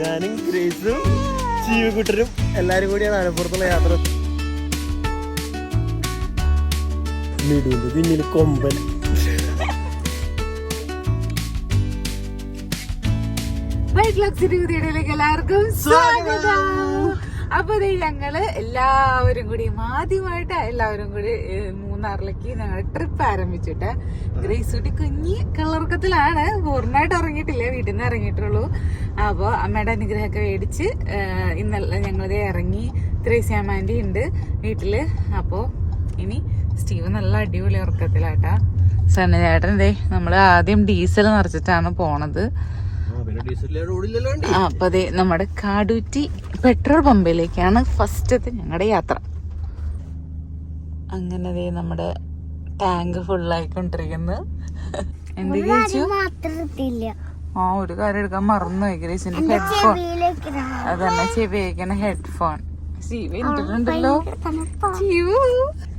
ഞാനും ഗ്രേസും ചീവക്കുട്ടരും എല്ലാരും കൂടിയാണ് ആലപ്പുറത്തുള്ള യാത്ര. മിടുവിന്റെ പിന്നിൽ കൊമ്പൻ. എല്ലാവർക്കും സ്വാഗതം. അപ്പൊ ഞങ്ങൾ എല്ലാവരും കൂടി ആദ്യമായിട്ട് എല്ലാവരും കൂടി മൂന്നാറിലേക്ക് ഞങ്ങൾ ട്രിപ്പ് ആരംഭിച്ചിട്ട്. ഗ്രേസുട്ടി കുഞ്ഞി കളർക്കത്തിലാണ് പൂർണമായിട്ട് ഇറങ്ങിയിട്ടില്ല വീട്ടിൽ നിന്ന് ഇറങ്ങിയിട്ടുള്ളൂ. അപ്പോൾ അമ്മയുടെ അനുഗ്രഹമൊക്കെ മേടിച്ച് ഇന്നലെ ഞങ്ങളിതേ ഇറങ്ങി ത്രേസ്യാമാന്റെ ഉണ്ട് വീട്ടിൽ അപ്പോൾ ഇനി സ്റ്റീവ് നല്ല അടിപൊളി ഉറക്കത്തിലാട്ടാ. സണ്ണ ചേട്ടൻ ദേ നമ്മൾ ആദ്യം ഡീസൽ നിറച്ചിട്ടാണ് പോണത്. അപ്പൊ അതെ നമ്മുടെ കാടൂറ്റി പെട്രോൾ പമ്പിലേക്കാണ് ഫസ്റ്റത്തെ ഞങ്ങളുടെ യാത്ര. അങ്ങനെ ദേ നമ്മുടെ ടാങ്ക് ഫുള്ളായിക്കൊണ്ടിരിക്കുന്നു എന്ത് ആ ഒരു കാര്യം എടുക്കാൻ മറന്നു ഗ്രേസിന്റെ ഹെഡ്ഫോൺ അതന്നെ ചെവി വയ്ക്കുന്ന ഹെഡ്ഫോൺ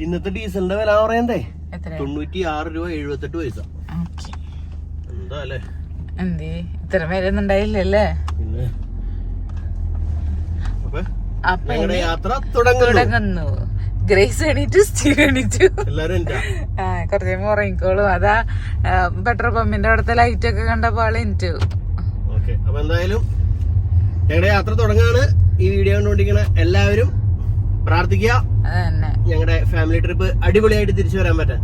ഇന്നത്തെ ഡീസലിന്റെ വില പറയണ്ടേ? എത്ര തൊണ്ണൂറ്റി ആറ് രൂപ എഴുപത്തെട്ട് പൈസ. ഓക്കെ. എന്താ അല്ലേ? എന്തേ? ഇത്ര വരുന്നുണ്ടായില്ലല്ലേ അപ്പൊ യാത്ര തുടങ്ങുന്നു. ഗ്രേസ് എണീറ്റു സ്റ്റീവ് എണീറ്റു. ആ കുറച്ച് കഴിയുമ്പോ ഉറങ്ങിക്കോളും. അതാ പെട്രോൾ പമ്പിന്റെ അവിടുത്തെ ലൈറ്റ് ഒക്കെ കണ്ടപ്പോ ആൾ എനിറ്റു അപ്പൊ എന്തായാലും ഞങ്ങളുടെ യാത്ര തുടങ്ങാണ്. ഈ വീഡിയോ കണ്ടുകൊണ്ടിരിക്കണ എല്ലാവരും പ്രാർത്ഥിക്കുക. ഞങ്ങളുടെ ഫാമിലി ട്രിപ്പ് അടിപൊളിയായിട്ട് തിരിച്ചു വരാൻ പറ്റാൻ.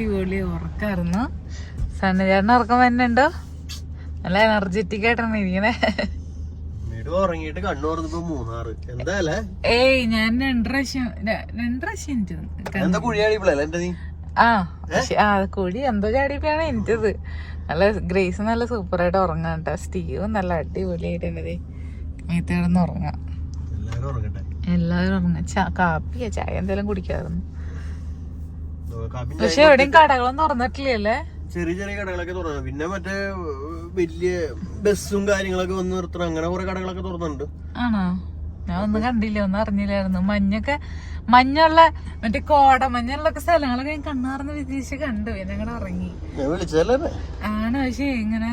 അടിപൊളി ഉറക്കായിരുന്നു. സണ്ണചേട്ടൻ ഉറക്കം വരുന്നുണ്ടോ? നല്ല എനർജറ്റിക് ആയിട്ടാണ് ഇരിക്കണേ. ഉറങ്ങിയിട്ട് കണ്ണു തുറന്നപ്പോ മൂന്നാറ്. ഏയ് ഞാൻ രണ്ട് പ്രാവശ്യം ര- രണ്ട് പ്രാവശ്യം എനിക്ക് എന്താ നീ? ആ ആ കുഴി എന്തോ ചാടിയപ്പോഴാണ് എനിക്കത്. നല്ല ഗ്രേസ് നല്ല സൂപ്പറായിട്ട് ഉറങ്ങാം കേട്ടോ. സ്റ്റീവും നല്ല അടിപൊളിയായിട്ട് എന്നത് മേത്ത് കിടന്ന് ഉറങ്ങാം. എല്ലാരും ഉറങ്ങട്ടെ. എല്ലാവരും ഉറങ്ങാം. ചാ- ചായ എന്തെങ്കിലും കുടിക്കാറുണ്ട്? പക്ഷെ എവിടെയും കടകളൊന്നും തുറന്നിട്ടില്ലല്ലേ? ചെറിയ ചെറിയ കടകളൊക്കെ തുറന്നു. പിന്നെ മറ്റേ വലിയ ബസ്സും കാര്യങ്ങളൊക്കെ വന്ന് നിർത്തണം. അങ്ങനെ കുറെ കടകളൊക്കെ തുറന്നിട്ടുണ്ട്. ആണോ? ഞാൻ ഒന്നും കണ്ടില്ല ഒന്നും അറിഞ്ഞില്ലായിരുന്നു. മഞ്ഞൊക്കെ മഞ്ഞുള്ള മറ്റേ കോട മഞ്ഞുള്ളൊക്കെ സ്ഥലങ്ങളൊക്കെ ഞാൻ കണ്ണാർന്ന് വിദേശ കണ്ടു. ഞങ്ങടെ ഇറങ്ങി. ആണോ പക്ഷേ ഇങ്ങനെ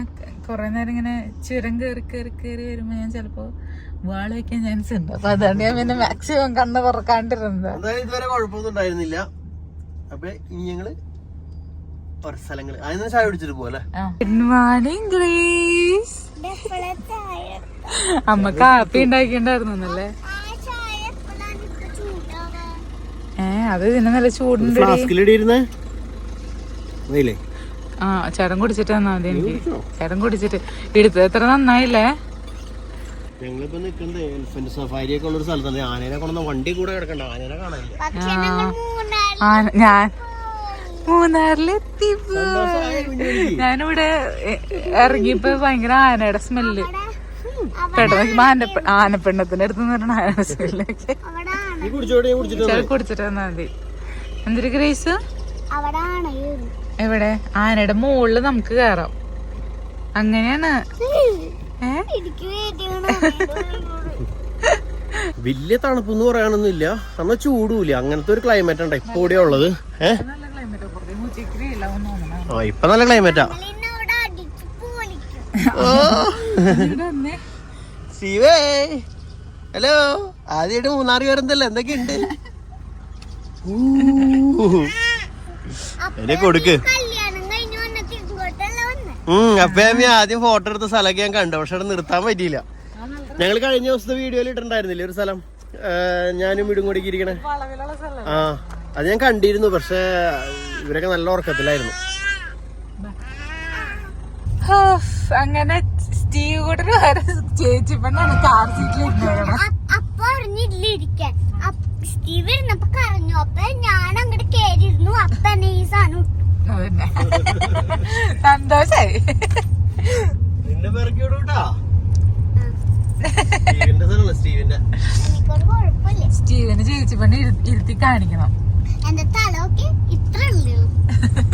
കൊറേ നേരം ഇങ്ങനെ ചുരം കയറി കയറി കയറി വരുമ്പോ ഞാൻ ചിലപ്പോ വാളയ്ക്കാൻ ചാൻസ് ഉണ്ട് അപ്പൊ അതാണ് ഞാൻ പിന്നെ മാക്സിമം കണ്ണ് തുറക്കാണ്ടിരുന്നത്. ഇതുവരെ കുഴപ്പമൊന്നും ഉണ്ടായിരുന്നില്ല. അപ്പൊ ഇനി ഞങ്ങൾ ഒരു സ്ഥലങ്ങൾ. അതിന് ചായ പിടിച്ചിട്ട് പോലെ ഗുഡ് മോർണിംഗ് ഗ്രീസ് അമ്മ കാപ്പി ഉണ്ടാക്കിണ്ടായിരുന്നല്ലേ? ഏ അത് ഇതിന് നല്ല ചൂടുണ്ട് ഫ്ലാസ്കിലിടിയിരുന്നേ വെയിലേ ആ ചേട്ടൻ കുടിച്ചിട്ട് തന്നാ മതി എനിക്ക്. ചേട്ടൻ കുടിച്ചിട്ട്. എടുത്തത് എത്ര നന്നായില്ലേ? ഞങ്ങളിപ്പോ നിക്കുന്നത് എലിഫന്റ് സഫാരി ഒക്കെ ഉള്ള ഒരു സ്ഥലത്താണ് ആനേനെ കൊണ്ടുവന്ന വണ്ടി കൂടെ കിടക്കണ്ട. ആനേനെ കാണാനില്ല. ആ ഞാൻ മൂന്നാറിലെത്തി. ഞാനിവിടെ ഇറങ്ങിയപ്പോ ഭയങ്കര ആനയുടെ സ്മെല്ല്. പെട്ടെന്ന് ആന ആനപ്പെണ്ണത്തിന്റെ അടുത്ത് നിന്ന് ആനയുടെ സ്മെല്ലൊക്കെ കുടിച്ചിട്ട് വന്നാ മതി. എന്തൊരു ഗ്രേസ്? അവിടാണ്. എവിടെ? ആനയുടെ മുകളിൽ നമുക്ക് കേറാം. അങ്ങനെയാണ്. ഏ? എനിക്ക് തണുപ്പ് എന്ന് തണുപ്പെന്ന് പറയാനൊന്നുമില്ല. എന്നാ ചൂടുമില്ല അങ്ങനത്തെ ഒരു ക്ലൈമറ്റ് ഉണ്ട്? ഇപ്പൊ ഇവിടെ ഉള്ളത്. ഏഹ് ആ. ഇപ്പൊ നല്ല ക്ലൈമറ്റാ ശിവേ. ഹലോ. ആദ്യമായിട്ട് മൂന്നാറ് വരുന്നല്ലോ എന്തൊക്കെയുണ്ട്? എന്നെ കൊടുക്ക്. കല്യാണം കഴിഞ്ഞ് വന്നിട്ട് ഇങ്ങോട്ടല്ല വന്നെ? ഉം അപ്പൊ ആദ്യം ഫോട്ടോ എടുത്ത സ്ഥലമൊക്കെ ഞാൻ കണ്ടു. പക്ഷെ അവിടെ നിർത്താൻ പറ്റിയില്ല. ഞങ്ങൾ കഴിഞ്ഞ ദിവസത്തെ വീഡിയോയിൽ ഇട്ടുണ്ടായിരുന്നില്ലേ ഒരു സ്ഥലം? ഞാനും വീടും കൂടി ഇരിക്കണേ. ആ അത് ഞാൻ കണ്ടിരുന്നു പക്ഷെ ഇവരൊക്കെ നല്ല ഉറക്കത്തിലായിരുന്നു. ഹോഫ്, അങ്ങനെ സ്റ്റീവ് കൂടെ ചേച്ചി പെണ്ണാണ് കാർ ഇരിക്കാൻ സ്റ്റീവ് ഇരുന്നപ്പോ കരഞ്ഞു. അപ്പൊ ഞാൻ അങ്ങോട്ട് കേറിയിരുന്നു. അപ്പൊ എന്നെ ഈ സാധനം സന്തോഷായി. നിന്നെ പിറക്കി വിടൂട്ടാ സ്റ്റീവന് ചേച്ചി പെണ്ണ് ഇരു- ഇരുത്തി കാണിക്കണം. എന്റെ ഒക്കെ ഇത്ര ഉള്ളൂ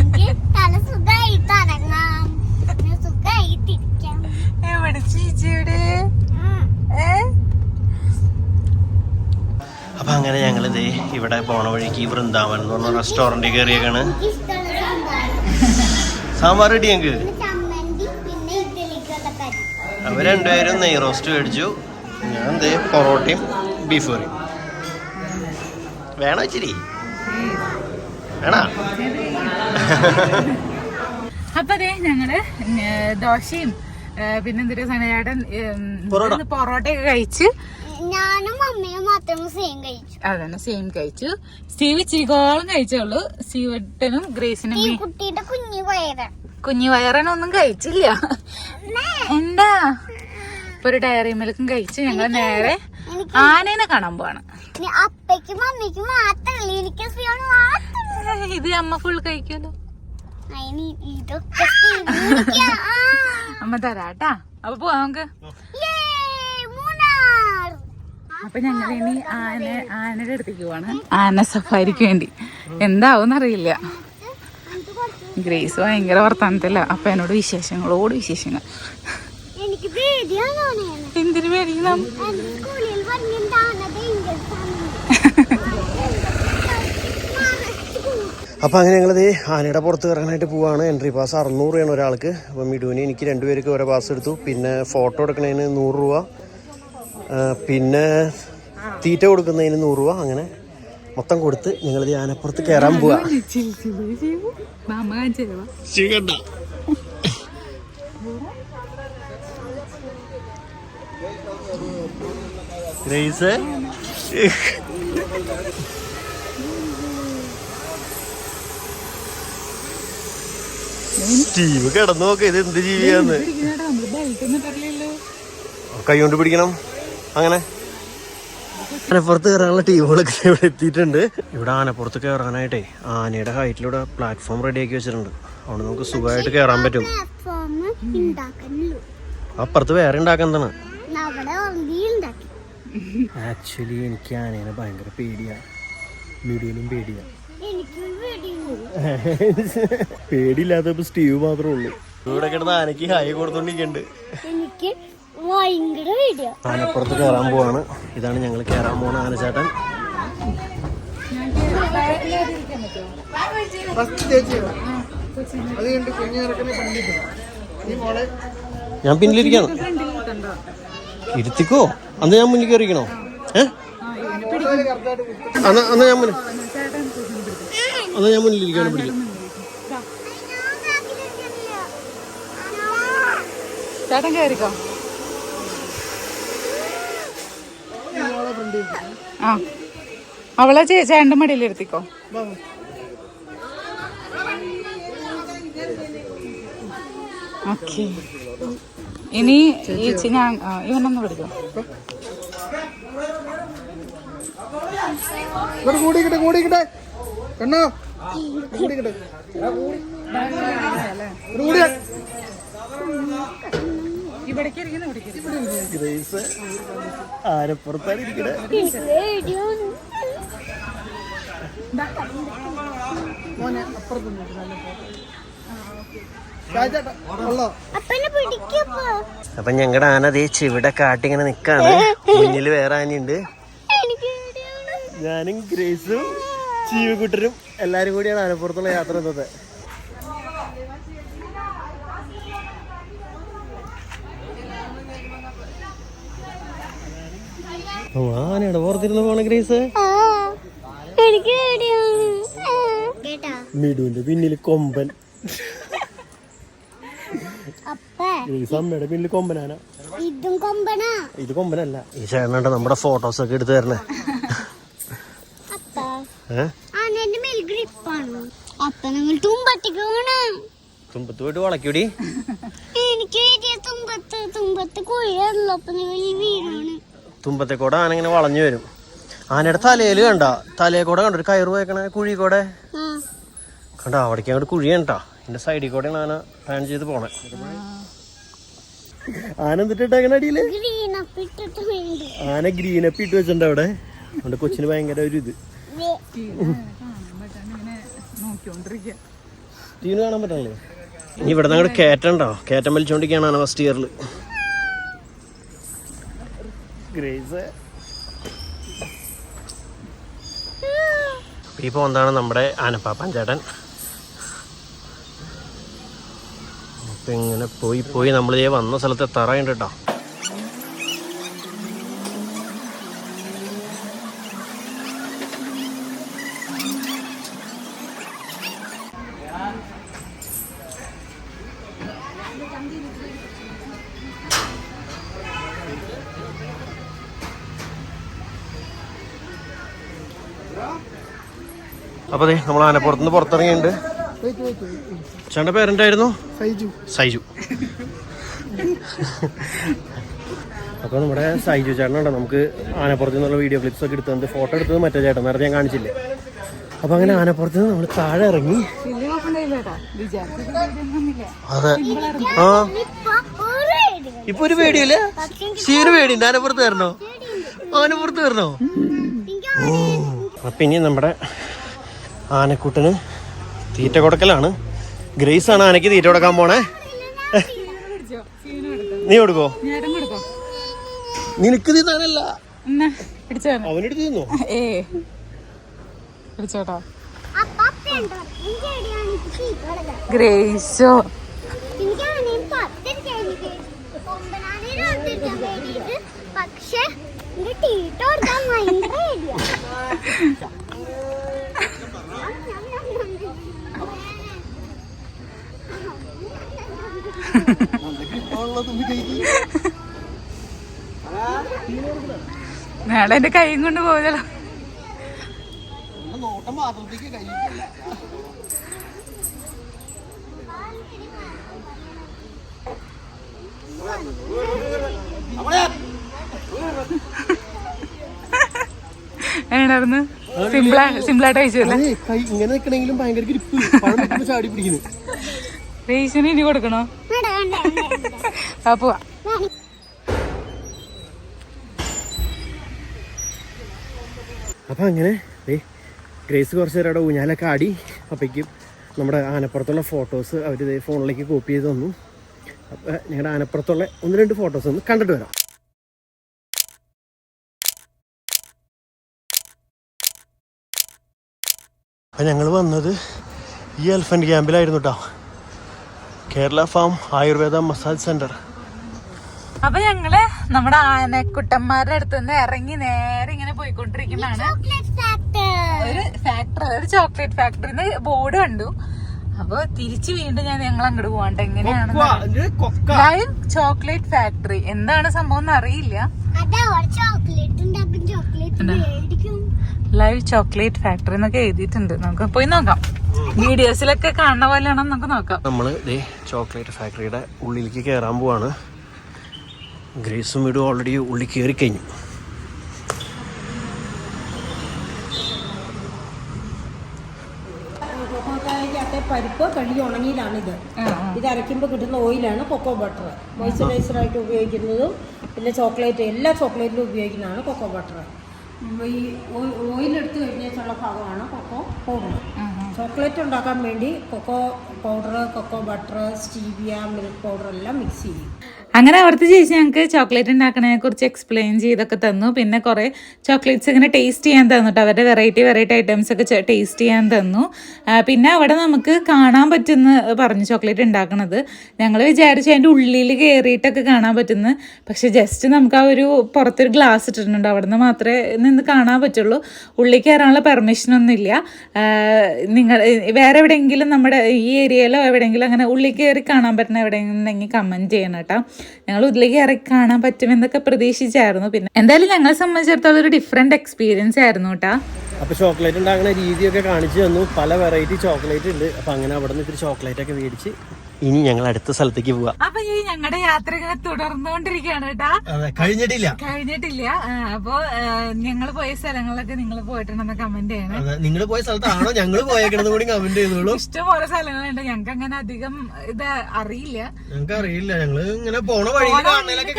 എനിക്ക് തല സുഖമായി തറങ്ങാം പിന്നെ സുഖമായി തിരിക്കാം എവിടെ ചേച്ചിയുടെ. അപ്പൊ അങ്ങനെ ഞങ്ങൾ ഇതേ ഇവിടെ പോണ വഴിക്ക് വൃന്ദാവൻ എന്ന് പറഞ്ഞ റെസ്റ്റോറന്റ് കയറിയേക്കാണ് സാമ്പാർ. കിട്ടി ഞങ്ങക്ക്? അവർ രണ്ടുപേരും നെയ് റോസ്റ്റ് മേടിച്ചു. ഞാൻ ദേ പൊറോട്ടയും ബീഫ് കറിയും വേണോ ഇച്ചിരി? വേണോ? അപ്പൊ അതെ ഞങ്ങൾ ദോശയും പിന്നെന്തൊരു പിന്നെ സനചേട്ടൻ പൊറോട്ട. പൊറോട്ടയൊക്കെ കഴിച്ച് ഞാനും അമ്മയും മാത്രം സെയിം കഴിച്ചു. അതന്നെ സെയിം കഴിച്ചു. സ്റ്റീവ് ഇച്ചിരിക്കോളം കഴിച്ചുള്ളൂ സ്റ്റീവട്ടനും ഗ്രേസിനും കുട്ടിയുടെ കുഞ്ഞു വയറ് കുഞ്ഞു വയറനൊന്നും കഴിച്ചില്ല. എന്താ? ഇപ്പൊ ഒരു ഡയറി മിൽക്കും കഴിച്ച് ഞങ്ങൾ നേരെ ആനേനെ കാണാൻ പോവാണ്. ഇനി അപ്പയ്ക്കും അമ്മയ്ക്കും മാത്രമല്ല എനിക്ക് സിയോണ് മാത്രം ഇത് അമ്മ ഫുൾ കഴിക്കുമല്ലോ. അമ്മ തരാട്ടാ. അപ്പൊ പോവാ നമുക്ക്. അപ്പൊ ഞങ്ങൾ ഇനി ആന ആനയുടെ അടുത്തേക്ക് പോവാണ്. ആന സഫാരിക്ക് വേണ്ടി. എന്താവും അറിയില്ല ഗ്രേസ് ഭയങ്കര വർത്താനത്തില്ല അപ്പൊ എന്നോട് വിശേഷങ്ങളോട് വിശേഷങ്ങൾ. എന്തിനു മേടിക്കണം എന്റെ സ്കൂളിൽ പറഞ്ഞിട്ടാണ് ഡേഞ്ചർ അപ്പൊ അങ്ങനെ ഞങ്ങളത് ആനയുടെ പുറത്ത് ഇറങ്ങാനായിട്ട് പോവാണ്. എൻട്രി പാസ് അറുന്നൂറ് രൂപയാണ് ഒരാൾക്ക്. അപ്പം മിഡുവിന് എനിക്ക് രണ്ടുപേർക്ക് ഓരോ പാസ് എടുത്തു. പിന്നെ ഫോട്ടോ എടുക്കുന്നതിന് നൂറ് രൂപ. പിന്നെ തീറ്റ കൊടുക്കുന്നതിന് നൂറ് രൂപ. അങ്ങനെ മൊത്തം കൊടുത്ത് ഞങ്ങളത് ആനപ്പുറത്ത് കയറാൻ പോവാ. ഗ്രേസ് സ്റ്റീവ് കിടന്നു നോക്ക ഇത് എന്ത് ജീവിയാന്ന്. കൈ കൊണ്ട് പിടിക്കണം. അങ്ങനെ. ആനപ്പുറത്ത് കയറാനുള്ള ടീമുകളൊക്കെ ഇവിടെ എത്തിയിട്ടുണ്ട്. ഇവിടെ ആനപ്പുറത്ത് കയറാനായിട്ടേ ആനയുടെ ഹൈറ്റിലൂടെ പ്ലാറ്റ്ഫോം റെഡിയാക്കി വെച്ചിട്ടുണ്ട്. അവിടെ നമുക്ക് സുഖമായിട്ട് കയറാൻ പറ്റും. അപ്പുറത്ത് വേറെ ഉണ്ടാക്കുന്നതാണ് ആക്ച്വലി എനിക്ക് ആനേനെ ഭയങ്കര പേടിയാണ് മീഡിയനും പേടിയാണ് പേടിയില്ലാത്ത പേടിയില്ലാത്തപ്പോ സ്റ്റീവ് മാത്രമേ ഉള്ളൂ. ഇവിടെ കിടന്ന് ആനയ്ക്ക് ഹായ് കൊടുത്തോണ്ടിരിക്കണ്ട്. എനിക്ക് ഭയങ്കര പേടിയാ. ആനപ്പുറത്ത് കയറാൻ പോവാണ്. ഇതാണ് ഞങ്ങൾ കയറാൻ പോണ ആനച്ചാട്ടൻ. ഞാൻ പിന്നിലിരിക്കണം. ഇരുത്തിക്കോ? അന്ന് ഞാൻ മുന്നിൽ കയറിക്കണോ ഏ? അന്ന് അന്ന് ഞാൻ മുന്നിൽ അന്ന് മുന്നിലിരിക്കാണ് പിടിക്കും. ചേട്ടൻ കയറിക്കോ ആ. അവളെ ചേ- ചേട്ടന്റെ മടിയിലെടുത്തിക്കോ ഓക്കെ. ഇനി ചേച്ചി ഞാൻ ഇവനൊന്ന് ഇവിടെ കൂടിക്കട്ടെ കൂടിക്കട്ടെ കണ്ണോ. ഗ്രേസ് ഇരിക്കണേ? മോനെ അപ്പൊ ഞങ്ങളുടെ ആന ദേ ഇവിടെ കാട്ടിങ്ങനെ നിക്കാണ്. മുന്നിൽ വേറെ ആനയുണ്ട്. ഞാനും ഗ്രേസും ചീവക്കുട്ടരും എല്ലാരും കൂടിയാണ് ആനപ്പുറത്തുള്ള യാത്ര എന്നത്. ഓ ആനയുടെ പുറത്തിരുന്ന് പോണ ഗ്രേസ്. കേട്ടാ മിടുവിന്റെ പിന്നിൽ കൊമ്പൻ. അമ്മയുടെ പിന്നിൽ കൊമ്പനാന. ഇതും കൊമ്പനാ. ഇത് കൊമ്പനല്ല. ഈ ചേട്ടനുണ്ട് നമ്മുടെ ഫോട്ടോസ് ഒക്കെ എടുത്തു തരണേ. അപ്പ നിങ്ങൾ തുമ്പത്തേക്ക് തുമ്പത്ത് പോയിട്ട് വളയ്ക്കൂടി? എനിക്ക് പേടിയ തുമ്പത്ത് തുമ്പത്ത് കുഴിയാണല്ലോ. അപ്പൊ നിങ്ങൾ വീണാണ് തുമ്പത്തെ കൂടെ ആനങ്ങനെ വളഞ്ഞു വരും. ആനയുടെ തലയിൽ കണ്ട. തലയെ കൂടെ കണ്ടൊരു കയറ് പോയേക്കണ കുഴി കൂടെ? കണ്ട കണ്ടോ? അവിടേക്ക് അങ്ങോട്ട് കുഴി കേട്ടോ എന്റെ സൈഡിൽ കൂടെയാണ് ആന പ്ലാൻ ചെയ്ത് പോണേ. ആന എന്നിട്ട് അങ്ങനെ അടിയിൽ? ആന ഗ്രീൻ അപ്പ് ഇട്ട് വെച്ചിട്ടുണ്ട് അവിടെ. അവിടെ കൊച്ചിന് ഭയങ്കര ഒരു ഇത്. ടീന് കാണാൻ പറ്റണല്ലേ? ഇനി ഇവിടെ നിന്ന് അങ്ങോട്ട് കയറ്റണ്ടോ കയറ്റം വലിച്ചോണ്ടിരിക്കുകയാണ് ആന ഫസ്റ്റ് ഇയറിൽ ഗ്രേസ് ഈ പോകുന്നതാണ് നമ്മുടെ ആനപ്പാപ്പൻ ചേട്ടൻ. അപ്പൊ ഇങ്ങനെ പോയി പോയി നമ്മൾ ഈ വന്ന സ്ഥലത്തെ തറയുണ്ട് കേട്ടോ. അപ്പോൾ അതെ നമ്മൾ ആനപ്പുറത്തുനിന്ന് പുറത്തിറങ്ങിയിട്ടുണ്ട്. വെയിറ്റ് പേരെന്തായിരുന്നു? സൈജു. സൈജു. അപ്പോൾ നമ്മുടെ സൈജു ചേട്ടനുണ്ടോ. നമുക്ക് ആനപ്പുറത്ത് നിന്നുള്ള വീഡിയോ ക്ലിപ്സ് ഒക്കെ എടുത്തത് ഫോട്ടോ എടുത്തത് മറ്റേ ചേട്ടൻ. നേരത്തെ ഞാൻ കാണിച്ചില്ലേ? അപ്പോൾ അങ്ങനെ ആനപ്പുറത്ത് നിന്ന് നമ്മൾ താഴെ ഇറങ്ങി. അതെ. ആ. ഇപ്പൊ ഒരു പേടിയില്ല ശീന് പേടിയുണ്ട്. ആനപ്പുറത്ത് വരണോ ആനപ്പുറത്ത് വരണോ അപ്പൊ ഇനി നമ്മുടെ ആനക്കൂട്ടന് തീറ്റ കൊടുക്കലാണ്. ഗ്രേസ് ആണ് ആനയ്ക്ക് തീറ്റ കൊടുക്കാൻ പോണേ. നീ കൊടുക്കോ? നിനക്ക് തിന്നാനല്ല അവനെടുത്ത് തിന്നോ പിടിച്ചോട്ടോ. ഗ്രേസോ. പക്ഷെ ടീട്ട കൊടുക്കാൻ ഭയങ്കര മേഡം എന്റെ കൈയും കൊണ്ട് പോയല്ലോ നോട്ടം എങ്ങനെയായിരുന്നു സിമ്പിളാ സിമ്പിളായിട്ട് അയച്ചല്ലേ കൈ ഇങ്ങനെ നിക്കണെങ്കിലും ഭയങ്കര ഗ്രിപ്പ്. ചാടി പിടിക്കുന്നു. റേസിന് ഇനി കൊടുക്കണോ? പോവാ. അപ്പൊ അങ്ങനെ ദേ ഗ്രേസ് കുറച്ച് നേരം അവിടെ ഊഞ്ഞാലൊക്കെ ആടി. അപ്പോഴേക്കും നമ്മുടെ ആനപ്പുറത്തുള്ള ഫോട്ടോസ് അവർ ഇതേ ഫോണിലേക്ക് കോപ്പി ചെയ്ത് തന്നു. അപ്പോൾ ഞങ്ങളുടെ ആനപ്പുറത്തുള്ള ഒന്ന് രണ്ട് ഫോട്ടോസ് ഒന്ന് കണ്ടിട്ട് വരാം. അപ്പം ഞങ്ങൾ വന്നത് ഈ എൽഫന്റ് ക്യാമ്പിലായിരുന്നു കേട്ടോ Kerala farm ayurveda massage centre. അപ്പൊ ഞങ്ങൾ നമ്മുടെ ആനക്കുട്ടന്മാരുടെ അടുത്ത് നിന്ന് ഇറങ്ങി നേരെ ഇങ്ങനെ പോയിക്കൊണ്ടിരിക്കുന്നതാണ്. ഒരു ഫാക്ടറി ഒരു ചോക്ലേറ്റ് ഫാക്ടറിന്ന് ബോർഡ് കണ്ടു. അപ്പൊ തിരിച്ചു വീണ്ടും ഞാൻ ഞങ്ങൾ അങ്ങോട്ട് പോകണ്ട എങ്ങനെയാണ് ലൈവ് ചോക്ലേറ്റ് ഫാക്ടറി എന്താണ് സംഭവം എന്ന് അറിയില്ല. അതാ ഒരു ചോക്ലേറ്റ് ഉണ്ടാക്കും ചോക്ലേറ്റ് മേടിക്കും. ലൈവ് ചോക്ലേറ്റ് ഫാക്ടറി എന്നൊക്കെ എഴുതിയിട്ടുണ്ട്. നമുക്ക് പോയി നോക്കാം. വീഡിയോസിലൊക്കെ കാണുന്ന പോലെയാണോ നമുക്ക് നോക്കാം. നമ്മൾ ദേ ചോക്ലേറ്റ് ഫാക്ടറിയുടെ ഉള്ളിലേക്ക് കയറാൻ പോവാണ്. ഗ്രേസും വീടും ഓൾറെഡി ഉള്ളിൽ കയറി കഴിഞ്ഞു. പരിപ്പ് കഴുകി ഉണങ്ങിയതാണിത് ഇത്. അരയ്ക്കുമ്പോൾ കിട്ടുന്ന ഓയിലാണ് കൊക്കോ ബട്ടർ മോയ്സ്ചറൈസർ ആയിട്ട് ഉപയോഗിക്കുന്നതും പിന്നെ ചോക്ലേറ്റ് എല്ലാ ചോക്ലേറ്റിലും ഉപയോഗിക്കുന്നതാണ് കൊക്കോ ബട്ടർ ഈ ഓയിൽ എടുത്തു കഴിഞ്ഞിട്ടുള്ള ഭാഗമാണ് കൊക്കോ പൗഡർ ചോക്ലേറ്റ് ഉണ്ടാക്കാൻ വേണ്ടി cocoa powder cocoa butter stevia milk powder എല്ലാം മിക്സ് ചെയ്യും. അങ്ങനെ അവിടുത്തെ ചേച്ചി ഞങ്ങൾക്ക് ചോക്ലേറ്റ് ഉണ്ടാക്കണതിനെ കുറിച്ച് എക്സ്പ്ലെയിൻ ചെയ്തൊക്കെ തന്നു. പിന്നെ കുറേ ചോക്ലേറ്റ്സ് ഇങ്ങനെ ടേസ്റ്റ് ചെയ്യാൻ തന്നു അവരുടെ വെറൈറ്റി വെറൈറ്റി ഐറ്റംസ് ഒക്കെ ടേസ്റ്റ് ചെയ്യാൻ തന്നു. പിന്നെ അവിടെ നമുക്ക് കാണാൻ പറ്റുന്ന പറഞ്ഞു ചോക്ലേറ്റ് ഉണ്ടാക്കണത്. ഞങ്ങൾ വിചാരിച്ചു അതിന്റെ ഉള്ളിൽ കയറിയിട്ടൊക്കെ കാണാൻ പറ്റുന്നു പക്ഷെ ജസ്റ്റ് നമുക്ക് ആ ഒരു പുറത്തൊരു ഗ്ലാസ് ഇട്ടിട്ടുണ്ട്. അവിടെ നിന്ന് മാത്രമേ നിന്ന് കാണാൻ പറ്റുള്ളൂ. ഉള്ളിൽ കയറാനുള്ള പെർമിഷൻ ഒന്നുമില്ല. നിങ്ങൾ വേറെ എവിടെയെങ്കിലും നമ്മുടെ ഈ ഏരിയയിലോ എവിടെയെങ്കിലും അങ്ങനെ ഉള്ളിൽ കയറി കാണാൻ പറ്റുന്ന എവിടെയെങ്കിലും കമന്റ് ചെയ്യണം കേട്ടോ. ഞങ്ങൾ ഉള്ളിൽ കയറി കാണാൻ പറ്റുമെന്നൊക്കെ പ്രതീക്ഷിച്ചായിരുന്നു. പിന്നെ എന്തായാലും ഞങ്ങളെ സംബന്ധിച്ചിടത്തോളം ഒരു ഡിഫറെന്റ് എക്സ്പീരിയൻസ് ആയിരുന്നു കേട്ടോ. അപ്പോൾ ചോക്ലേറ്റ് ഉണ്ടാക്കുന്ന രീതിയൊക്കെ കാണിച്ചു തന്നു. പല വെറൈറ്റി ചോക്ലേറ്റ് ഉണ്ട്. അപ്പോൾ അങ്ങനെ അവിടെ നിന്ന് ഇത്തിരി ചോക്ലേറ്റ് ഒക്കെ മേടിച്ച് ഇനി ഞങ്ങൾ അടുത്ത സ്ഥലത്തേക്ക് പോവാം. അപ്പൊ ഈ ഞങ്ങളുടെ യാത്ര ഇങ്ങനെ തുടർന്നുകൊണ്ടിരിക്കുകയാണ് കേട്ടാ. കഴിഞ്ഞിട്ടില്ല. കഴിഞ്ഞിട്ടില്ല. അപ്പൊ ഞങ്ങൾ പോയ സ്ഥലങ്ങളൊക്കെ നിങ്ങൾ പോയിട്ടുണ്ടെന്ന് കമന്റ് ചെയ്യണം. അതെ നിങ്ങൾ പോയ സ്ഥലത്താണോ ഞങ്ങൾ പോയേക്കണത് കൂടി കമന്റ് ചെയ്തോളൂ. ഇഷ്ടംപോലെ സ്ഥലങ്ങളുണ്ട്. ഞങ്ങൾക്ക് അങ്ങനെ അധികം ഇത് അറിയില്ല. ഞങ്ങൾക്ക് അറിയില്ല ഞങ്ങൾ ഇങ്ങനെ പോണ വഴിയിലൊക്കെ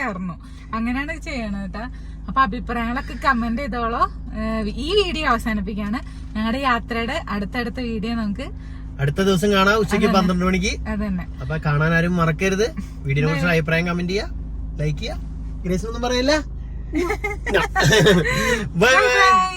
കയറണം അങ്ങനെയാണ് ചെയ്യണത് കേട്ടാ. അപ്പൊ അഭിപ്രായങ്ങളൊക്കെ കമന്റ് ചെയ്തോളോ. ഈ വീഡിയോ അവസാനിപ്പിക്കാണ്. ഞങ്ങളുടെ യാത്രയുടെ അടുത്തടുത്ത വീഡിയോ നമുക്ക് അടുത്ത ദിവസം കാണാം ഉച്ചയ്ക്ക് പന്ത്രണ്ട് മണിക്ക്. അപ്പൊ കാണാൻ ആരും മറക്കരുത്. വീഡിയോനെ കുറിച്ച് അഭിപ്രായം കമന്റ് ചെയ്യാ. ലൈക്ക് ചെയ്യാ. ഗ്രേസ് ഒന്നും പറയില്ല. Bye bye